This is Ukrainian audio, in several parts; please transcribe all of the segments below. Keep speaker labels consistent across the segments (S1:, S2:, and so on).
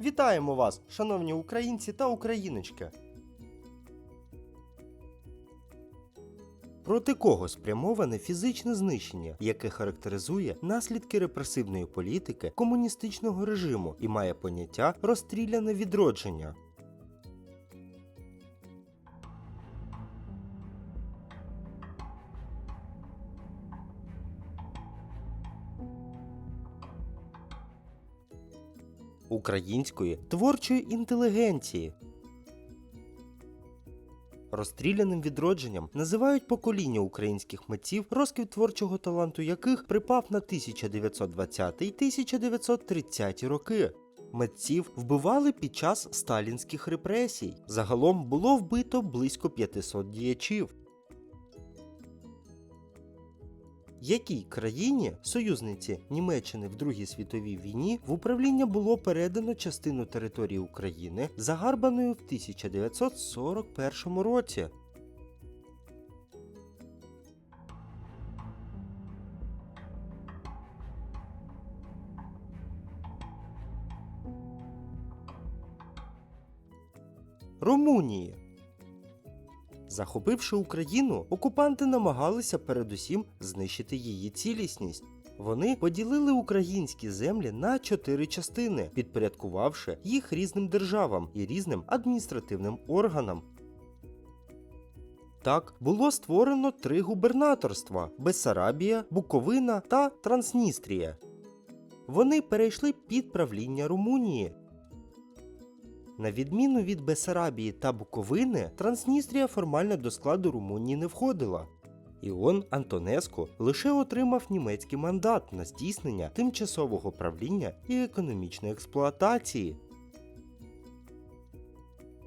S1: Вітаємо вас, шановні українці та україночки. Проти кого спрямоване фізичне знищення, яке характеризує наслідки репресивної політики комуністичного режиму і має поняття розстріляне відродження. Української творчої інтелігенції. Розстріляним відродженням називають покоління українських митців, розквіт творчого таланту яких припав на 1920-1930 роки. Митців вбивали під час сталінських репресій. Загалом було вбито близько 500 діячів. Якій країні, союзниці Німеччини в Другій світовій війні, в управління було передано частину території України, загарбаної в 1941 році? Румунії. Захопивши Україну, окупанти намагалися передусім знищити її цілісність. Вони поділили українські землі на чотири частини, підпорядкувавши їх різним державам і різним адміністративним органам. Так було створено три губернаторства: Бессарабія, Буковина та Трансністрія. Вони перейшли під правління Румунії. На відміну від Бесарабії та Буковини, Трансністрія формально до складу Румунії не входила. Іон Антонеску лише отримав німецький мандат на здійснення тимчасового правління і економічної експлуатації.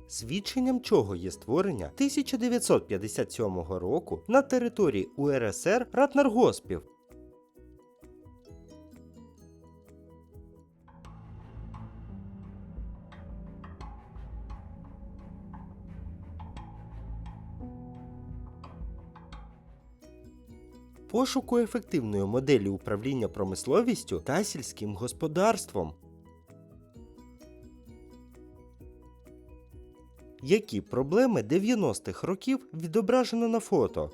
S1: Свідченням чого є створення 1957 року на території УРСР Ратнаргоспів. Пошуку ефективної моделі управління промисловістю та сільським господарством. Які проблеми 90-х років відображено на фото?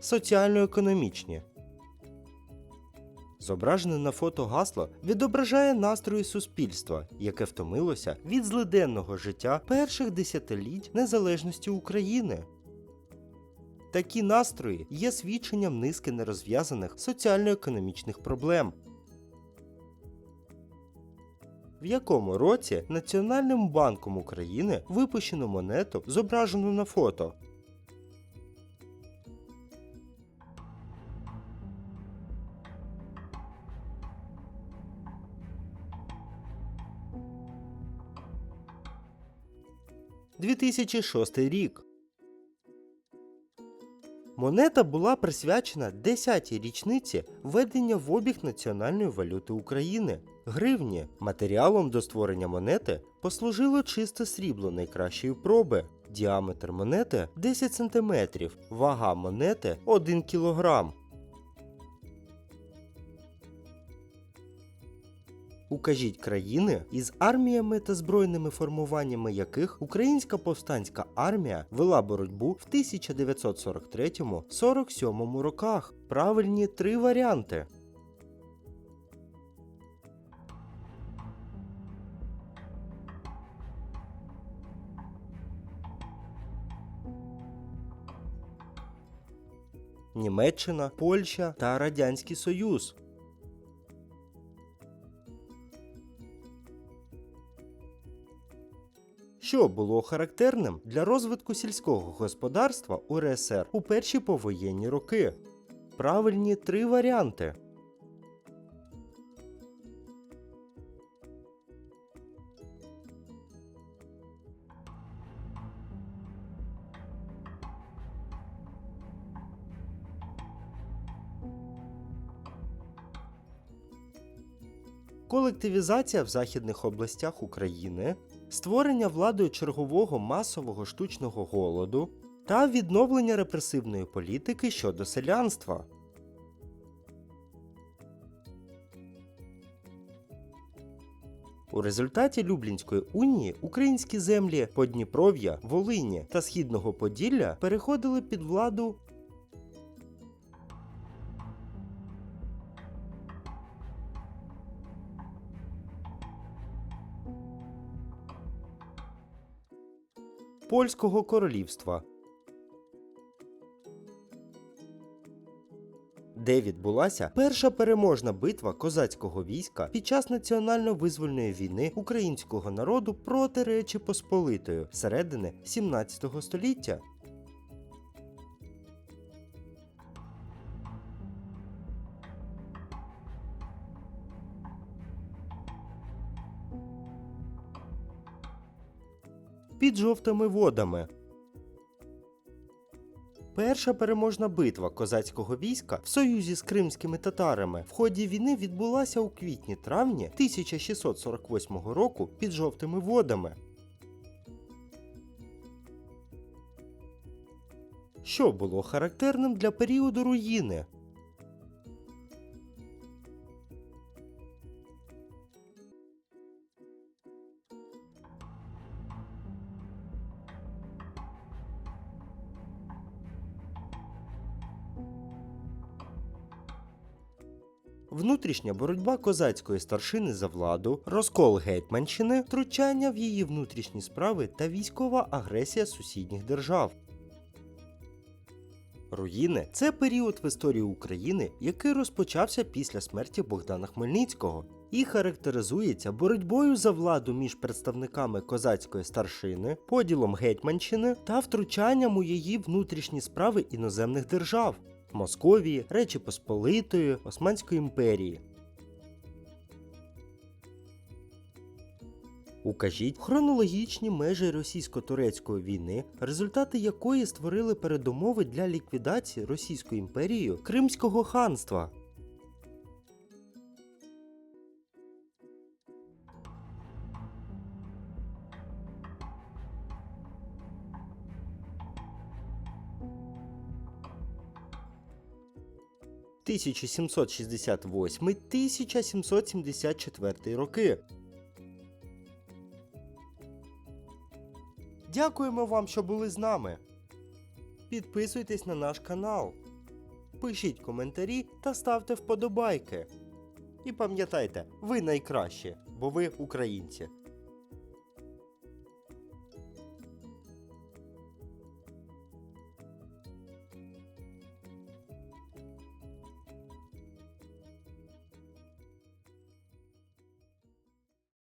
S1: Соціально-економічні Зображене на фото гасло відображає настрої суспільства, яке втомилося від злиденного життя перших десятиліть незалежності України. Такі настрої є свідченням низки нерозв'язаних соціально-економічних проблем. В якому році Національним банком України випущено монету, зображену на фото? – 2006 рік. Монета була присвячена 10-й річниці введення в обіг національної валюти України гривні. Матеріалом до створення монети послужило чисте срібло найкращої проби. Діаметр монети 10 см, вага монети 1 кг. Укажіть країни із арміями та збройними формуваннями яких українська повстанська армія вела боротьбу в 1943-47 роках. Правильні три варіанти. Німеччина, Польща та Радянський Союз. Що було характерним для розвитку сільського господарства УРСР у перші повоєнні роки. Правильні три варіанти. колективізація в західних областях України, створення владою чергового масового штучного голоду та відновлення репресивної політики щодо селянства. У результаті Люблінської унії українські землі Подніпров'я, Волині та Східного Поділля переходили під владу Польського королівства. Де відбулася перша переможна битва козацького війська під час національно-визвольної війни українського народу проти Речі Посполитої середини 17 століття. Під жовтими водами Перша переможна битва козацького війська в союзі з кримськими татарами в ході війни відбулася у квітні-травні 1648 року під жовтими водами. Що було характерним для періоду руїни? Внутрішня боротьба козацької старшини за владу, розкол Гетьманщини, втручання в її внутрішні справи та військова агресія сусідніх держав. Руїни це період в історії України, який розпочався після смерті Богдана Хмельницького і характеризується боротьбою за владу між представниками козацької старшини, поділом Гетьманщини та втручанням у її внутрішні справи іноземних держав. Московії, Речі Посполитої, Османської імперії. Укажіть хронологічні межі російсько-турецької війни, результати якої створили передумови для ліквідації Російською імперією Кримського ханства. – 1768-1774 роки. Дякуємо вам, що були з нами. Підписуйтесь на наш канал, пишіть коментарі та ставте вподобайки. І пам'ятайте, ви найкращі, бо ви українці.